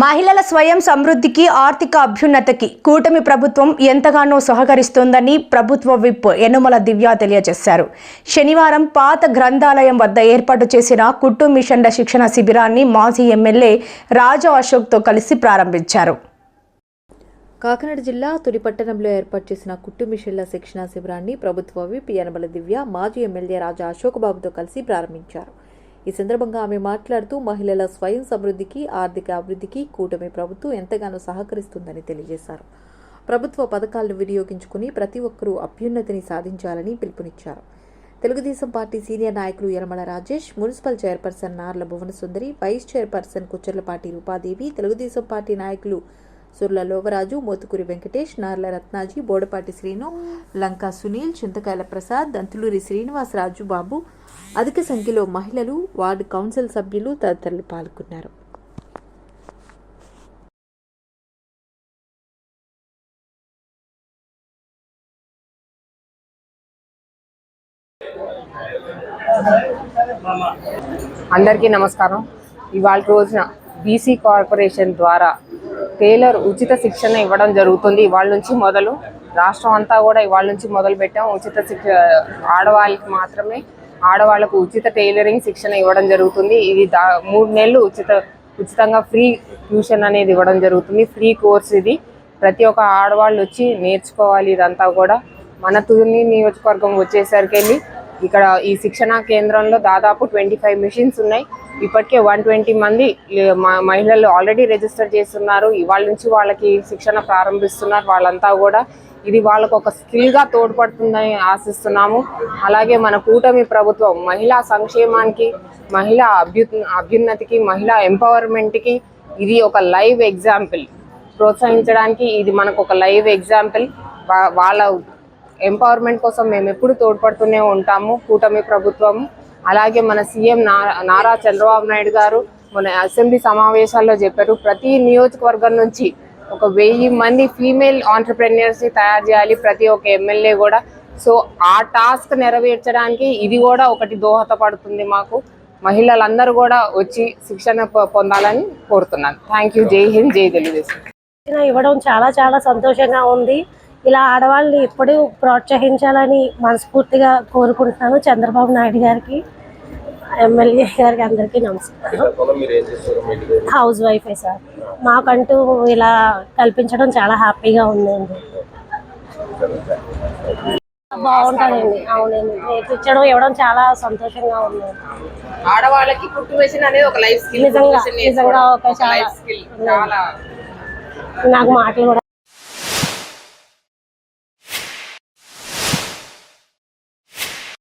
మహిళల స్వయం సమృద్ధికి ఆర్థిక అభ్యున్నతికి కూటమి ప్రభుత్వం ఎంతగానో సహకరిస్తోందని ప్రభుత్వ విప్ యనుమల దివ్య తెలియజేశారు. శనివారం పాత గ్రంథాలయం వద్ద ఏర్పాటు చేసిన కుట్టు మిషన్ల శిక్షణ శిబిరాన్ని మాజీ ఎమ్మెల్యే రాజా అశోక్తో కలిసి ప్రారంభించారు. కాకినాడ జిల్లా తుడిపట్టణంలో ఏర్పాటు చేసిన కుట్టు మిషన్ల శిక్షణ శిబిరాన్ని ప్రభుత్వ విప్ యనమల దివ్య మాజీ ఎమ్మెల్యే రాజా అశోక్ బాబుతో కలిసి ప్రారంభించారు. ఈ సందర్భంగా ఆమె మాట్లాడుతూ మహిళల స్వయం సమృద్ధికి ఆర్థిక అభివృద్ధికి కూటమి ప్రభుత్వం ఎంతగానో సహకరిస్తుందని తెలియజేశారు. ప్రభుత్వ పథకాలను వినియోగించుకుని ప్రతి ఒక్కరూ అభ్యున్నతిని సాధించాలని పిలుపునిచ్చారు. తెలుగుదేశం పార్టీ సీనియర్ నాయకులు Yanamala Rajesh municipal chairperson Narla Bhuvanasundari vice chairperson Kucharlapati Rupadevi Telugu Desam party నాయకులు సుర్ల లోవరాజు మోతుకూరి వెంకటేష్ నార్ల రత్నాజీ బోడపాటి శ్రీను లంకా సునీల్ చింతకాయల ప్రసాద్ దంతులూరి శ్రీనివాసరాజు బాబు. అధిక సంఖ్యలో మహిళలు వార్డు కౌన్సిల్ సభ్యులు తదితరులు పాల్గొన్నారు. అందరికీ నమస్కారం. ఇవాళ రోజున బీసీ కార్పొరేషన్ ద్వారా టైలర్ ఉచిత శిక్షణ ఇవ్వడం జరుగుతుంది. ఇవాళ నుంచి మొదలు రాష్ట్రం అంతా కూడా ఇవాళ నుంచి మొదలు పెట్టాం. ఉచిత శిక్ష ఆడవాళ్ళకి మాత్రమే ఆడవాళ్ళకు ఉచిత టైలరింగ్ శిక్షణ ఇవ్వడం జరుగుతుంది. ఇది దా మూడు నెలలు ఉచిత ఉచితంగా ఫ్రీ ట్యూషన్ అనేది ఇవ్వడం జరుగుతుంది. ఫ్రీ కోర్స్ ఇది. ప్రతి ఒక్క ఆడవాళ్ళు వచ్చి నేర్చుకోవాలి ఇదంతా కూడా. మన తుని నియోజకవర్గం వచ్చేసరికి వెళ్ళి ఇక్కడ ఈ శిక్షణా కేంద్రంలో దాదాపు ట్వంటీ ఫైవ్ మిషన్స్ ఉన్నాయి. ఇప్పటికే వన్ ట్వంటీ మంది మహిళలు ఆల్రెడీ రిజిస్టర్ చేస్తున్నారు. ఇవాళ నుంచి వాళ్ళకి శిక్షణ ప్రారంభిస్తున్నారు వాళ్ళంతా కూడా. ఇది వాళ్ళకు ఒక స్కిల్గా తోడ్పడుతుందని ఆశిస్తున్నాము. అలాగే మన కూటమి ప్రభుత్వం మహిళా సంక్షేమానికి మహిళా అభ్యు అభ్యున్నతికి మహిళా ఎంపవర్మెంట్కి ఇది ఒక లైవ్ ఎగ్జాంపుల్. ప్రోత్సహించడానికి ఇది మనకు ఒక లైవ్ ఎగ్జాంపుల్. వాళ్ళ ఎంపవర్మెంట్ కోసం మేము ఎప్పుడు తోడ్పడుతూనే ఉంటాము. కూటమి ప్రభుత్వం అలాగే మన సీఎం నారా నారా చంద్రబాబు నాయుడు గారు మన అసెంబ్లీ సమావేశాల్లో చెప్పారు. ప్రతి నియోజకవర్గం నుంచి ఒక వెయ్యి మంది ఫీమేల్ ఆంటర్ప్రెన్యూర్స్ని తయారు చేయాలి. ప్రతి ఒక్క ఎమ్మెల్యే కూడా. సో ఆ టాస్క్ నెరవేర్చడానికి ఇది కూడా ఒకటి దోహదపడుతుంది మాకు. మహిళలందరూ కూడా వచ్చి శిక్షణ పొందాలని కోరుతున్నాను. థ్యాంక్ యూ జై హింద్ జై తెలుగుదేశం. ఇవ్వడం చాలా చాలా సంతోషంగా ఉంది. ఇలా ఆడవాళ్ళని ఎప్పుడూ ప్రోత్సహించాలని మనస్ఫూర్తిగా కోరుకుంటున్నాను చంద్రబాబు నాయుడు గారికి ఎమ్మెల్యే గారికి అందరికీ నమస్కారం. హౌస్ వైఫే సార్. మాకంటూ ఇలా కల్పించడం చాలా హ్యాపీగా ఉందండి. బాగుంటుందండి. అవునండి. నేర్పించడం ఇవ్వడం చాలా సంతోషంగా ఉంది. ఆడవాళ్ళకి కుట్టు మెషిన్ అనేది ఒక లైఫ్ స్కిల్ నిజంగా నిజంగా ఒక చాలా స్కిల్ చాలా నాకు మాటలు కూడా